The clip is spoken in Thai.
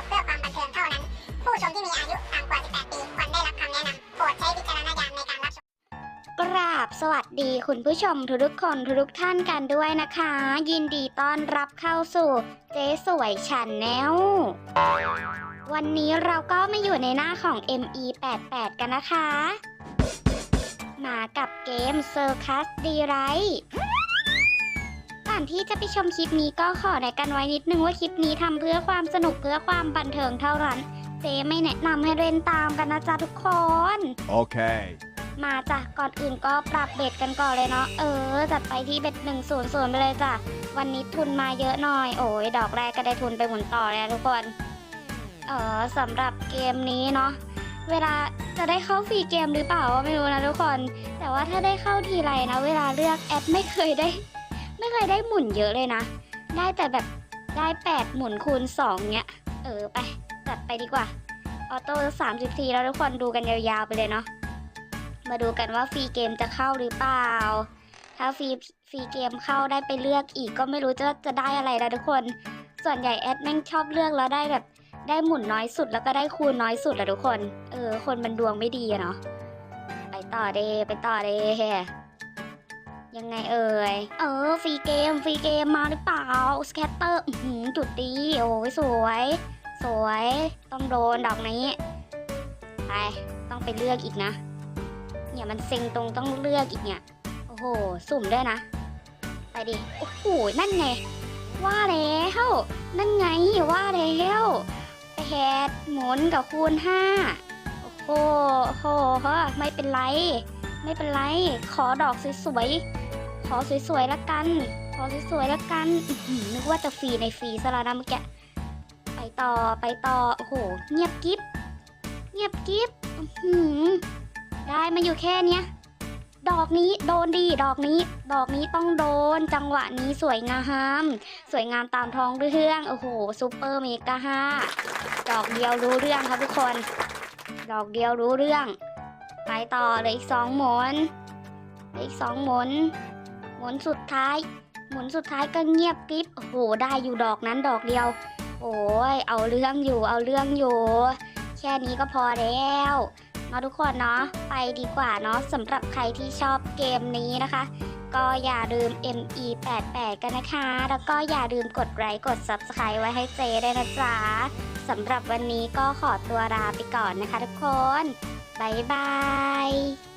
กเพื่อความบันเทิงเท่านั้นผู้ชมที่มีอายุต่ำกว่า18ปีควรได้รับคำแนะนำโปรดใช้วิจารณญาณในการรับชมกราบสวัสดีคุณผู้ชมทุกๆคนทุกท่านกันด้วยนะคะ ยินดีต้อนรับเข้าสู่เจ๊สวยชันแนล วันนี้เราก็มาอยู่ในหน้าของ ME88 กันนะคะ มากับเกม Circus d e r i g h t ก่อนที่จะไปชมคลิปนี้ก็ขอแนะกันไว้นิดนึงว่าคลิปนี้ทำเพื่อความสนุกเพื่อความบันเทิงเท่านั้น เจ๊ไม่แนะนำให้เล่นตามกันนะจ๊ะทุกคน Okay. มาจ้ะก่อนอื่นก็ปรับเบ็ดกันก่อนเลยเนาะเออ จัดไปที่เบ็ดหนึ่งศูนย์ศูนย์ไปเลยจ้ะวันนี้ทุนมาเยอะหน่อย โอ้ยดอกแรกก็ได้ทุนไปหมุนต่อเลยนะทุกคน เออสำหรับเกมนี้เนาะเวลาจะได้เข้าฟรีเกมหรือเปล่าก็ไม่รู้นะทุกคน แต่ว่าถ้าได้เข้าทีไรนะ เวลาเลือกแอดไม่เคยได้ ไม่เคยได้หมุนเยอะเลยนะ ได้แต่แบบได้แปดหมุนคูณสองเนี้ย เออไปจัดไปดีกว่า ออโต้สามสิบทีแล้วทุกคนดูกันยาวๆไปเลยเนาะมาดูกันว่าฟรีเกมจะเข้าหรือเปล่า ถ้าฟรีฟรีเกมเข้าได้ไปเลือกอีกก็ไม่รู้จะจะได้อะไรแล้วทุกคน ส่วนใหญ่แอดแม่งชอบเลือกแล้วได้แบบ ได้หมุนน้อยสุดแล้วก็ได้คูณน้อยสุดแหละทุกคน เออ คนมันดวงไม่ดีอะเนาะ ไปต่อเดไปต่อเดยังไงเอ่ย เออฟรีเกมฟรีเกมมาหรือเปล่าสแคตเตอร์จุดดีโอ้ยสวย สวย ต้องโดนดอกนี้ ไป ต้องไปเลือกอีกนะ เนี่ยมันเซ็งตรงต้องเลือกอีกเนี่ย โอ้โห สุ่มด้วยนะ ไปดิ โอ้โห นั่นไง ว่าแล้ว นั่นไงว่าแล้ว แปดหมุนกับคูณห้าโอ้โหโอ้โหไม่เป็นไร ไม่เป็นไร ขอดอกสวยๆ ขอสวยๆละกัน ขอสวยๆละกันนึกว่าจะฟรีในฟรีซะแล้วนะเมื่อกี้ไปต่อไปต่อ โอ้โห เงียบกิ๊บ เงียบกิ๊บได้มาอยู่แค่เนี้ย ดอกนี้โดนดีดอกนี้ ดอกนี้ต้องโดน จังหวะนี้สวยงาม สวยงามตามท้องเรื่องโอ้โหซูเปอร์เมกาห้าดอกเดียวรู้เรื่องครับทุกคน ดอกเดียวรู้เรื่อง ไปต่อเลยอีกสองหมุนอีกสองหมุนหมุนสุดท้าย หมุนสุดท้ายก็เงียบกริบโอ้โหได้อยู่ดอกนั้นดอกเดียว โอ้ยเอาเรื่องอยู่เอาเรื่องอยู่ แค่นี้ก็พอแล้ว เนาะทุกคนเนาะไปดีกว่าเนาะสำหรับใครที่ชอบเกมนี้นะคะ ก็อย่าลืม ME88 กันนะคะ แล้วก็อย่าลืมกดไลค์กด Subscribe ไว้ให้เจได้วยนะจ๊ะสำหรับวันนี้ก็ขอตัวลาไปก่อนนะคะทุกคน บ๊ายบาย